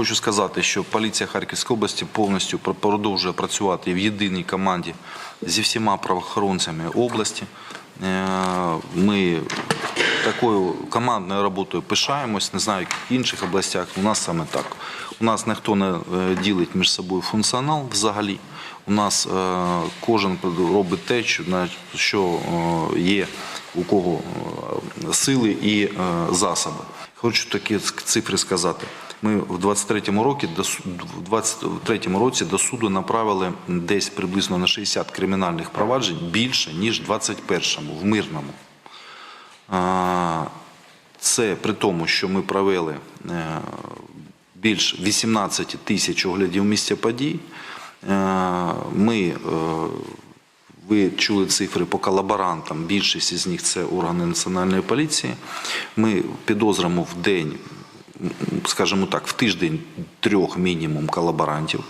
хочу сказати, що поліція Харківської області повністю пр- продовжує працювати в єдиній команді зі всіма правоохоронцями області. Е, Ми такою командною роботою пишаємось, не знаю, в інших областях. У нас саме так. У нас ніхто не е, ділить між собою функціонал взагалі. У нас е, кожен робить те, що, є у кого сили і засоби. Хочу такі цифри сказати. Ми в 23-му році до су- в 23-му році до суду направили десь приблизно на 60 кримінальних проваджень більше ніж в 21-му в мирному. Це при тому, що ми провели е, більш 18 тисяч оглядів місця подій. Е, Ми, е, ви чули цифри по колаборантам, більшість із них це органи національної поліції. Ми підозрюємо в день, скажімо так, в тиждень трьох мінімум колаборантів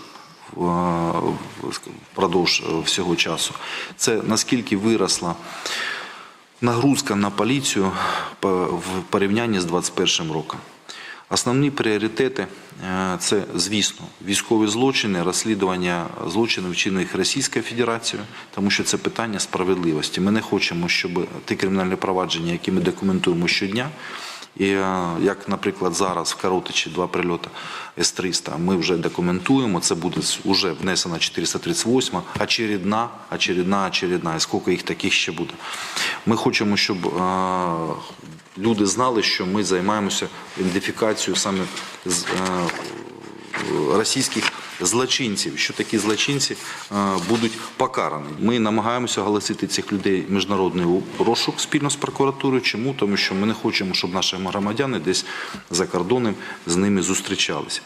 впродовж е, всього часу. Це наскільки виросла нагрузка на поліцію в порівнянні з 2021 роком. Основні пріоритети е, це, звісно, військові злочини, розслідування злочинів, вчинених Російською Федерацією, тому що це питання справедливості. Ми не хочемо, щоб ті кримінальні провадження, які ми документуємо щодня, і е, як, наприклад, зараз в Каротичі два прильоти С-300 ми вже документуємо, це буде вже внесена 438, очередна, очередна, очередна, і скільки їх таких ще буде. Ми хочемо, щоб е, люди знали, що ми займаємося ідентифікацією саме з, е, російських злочинців, що такі злочинці е, будуть покарані. Ми намагаємося оголосити цих людей міжнародний розшук спільно з прокуратурою. Чому? Тому що ми не хочемо, щоб наші громадяни десь за кордоном з ними зустрічалися.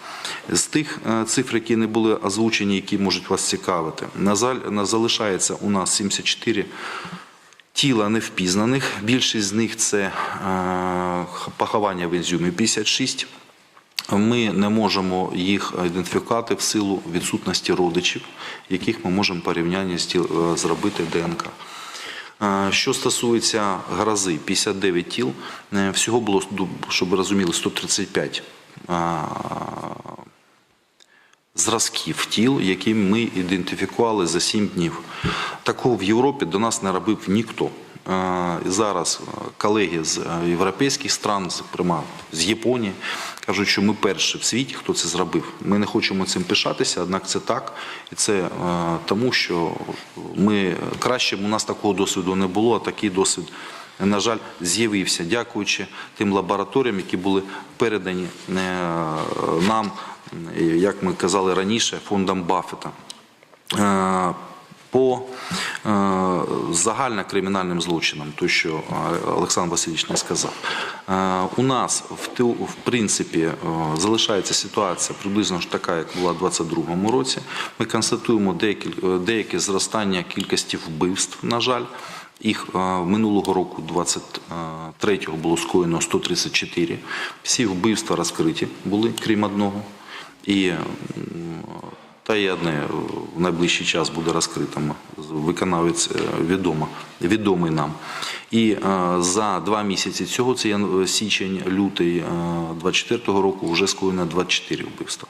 З тих е, цифр, які не були озвучені, які можуть вас цікавити, на жаль, залишається у нас 74 тіла невпізнаних. Більшість з них це е, поховання в Ізюмі 56. Ми не можемо їх ідентифікувати в силу відсутності родичів, яких ми можемо порівняння е, зробити ДНК. Е, Що стосується грози, 59 тіл, е, всього було, щоб ви розуміли, 135 е, зразків тіл, які ми ідентифікували за 7 днів. Такого в Європі до нас не робив ніхто. Зараз е, колеги з е, європейських стран, зокрема з Японії, кажуть, що ми перші в світі, хто це зробив. Ми не хочемо цим пишатися, однак це так. І це е, тому, що ми краще у нас такого досвіду не було, а такий досвід. На жаль, з'явився, дякуючи тим лабораторіям, які були передані нам, як ми казали раніше, фондом Баффета. По е, загальнокримінальним злочинам, то що е, Олександр Васильович не сказав, е, у нас в, принципі залишається ситуація приблизно ж така, як була у 2022 році. Ми констатуємо деяке зростання кількості вбивств, на жаль. Їх минулого року, 23-го, було скоєно 134. Всі вбивства розкриті були, крім одного. І та й одне в найближчий час буде розкритим. Виконавець е, відомо, відомий нам. І е, за два місяці цього, це ян- січень, лютий е, 24-го року, вже скоєно 24 вбивства.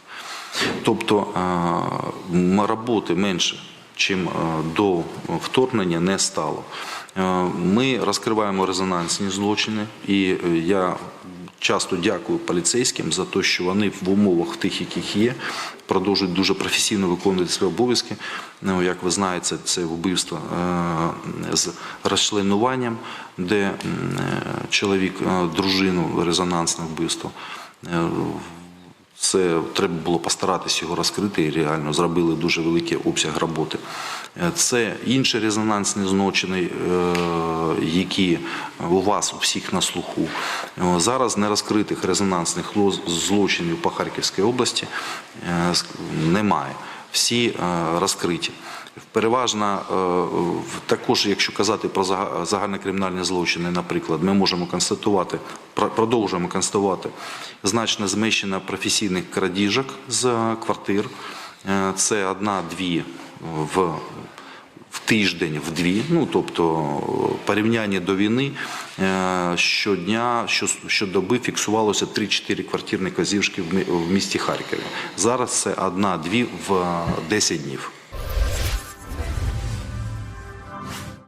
Тобто е, роботи менше, чим е, до вторгнення не стало. Е, Ми розкриваємо резонансні злочини, і е, я часто дякую поліцейським за те, що вони в умовах тих, яких є, продовжують дуже професійно виконувати свої обов'язки. Ну, як ви знаєте, це вбивство е, з розчленуванням, де е, чоловік е, дружину резонансне вбивство. Це треба було постаратися його розкрити і реально зробили дуже великий обсяг роботи. Е, Це інші резонансні злочини, е, які у вас у всіх на слуху. Е, Зараз нерозкритих резонансних злочинів по Харківській області немає. Всі розкриті. Переважно е, також, якщо казати про зага- загальнокримінальні злочини, наприклад, ми можемо констатувати, про- продовжуємо констатувати значне зміщення професійних крадіжок з квартир. Е, Це одна-дві в в тиждень, в дві. Ну тобто е, порівняння до війни щодня, що, щодоби фіксувалося 3-4 квартирні казівки в мі- в місті Харкові. Зараз це одна-дві в е, 10 днів.